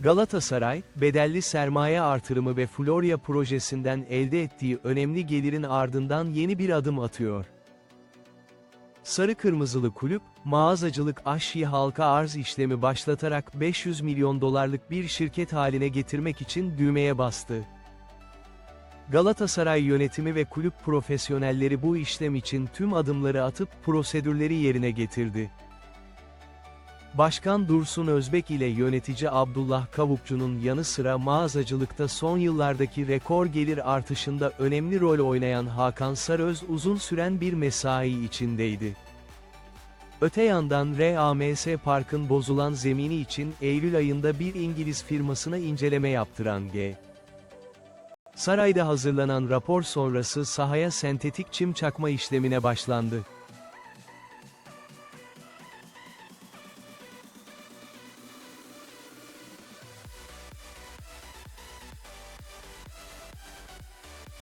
Galatasaray, bedelli sermaye artırımı ve Florya projesinden elde ettiği önemli gelirin ardından yeni bir adım atıyor. Sarı Kırmızılı Kulüp, mağazacılık aşçı halka arz işlemi başlatarak 500 milyon dolarlık bir şirket haline getirmek için düğmeye bastı. Galatasaray yönetimi ve kulüp profesyonelleri bu işlem için tüm adımları atıp prosedürleri yerine getirdi. Başkan Dursun Özbek ile yönetici Abdullah Kavukçu'nun yanı sıra mağazacılıkta son yıllardaki rekor gelir artışında önemli rol oynayan Hakan Saröz uzun süren bir mesai içindeydi. Öte yandan RAMS Park'ın bozulan zemini için Eylül ayında bir İngiliz firmasına inceleme yaptıran G. Sarayda hazırlanan rapor sonrası sahaya sentetik çim çakma işlemine başlandı.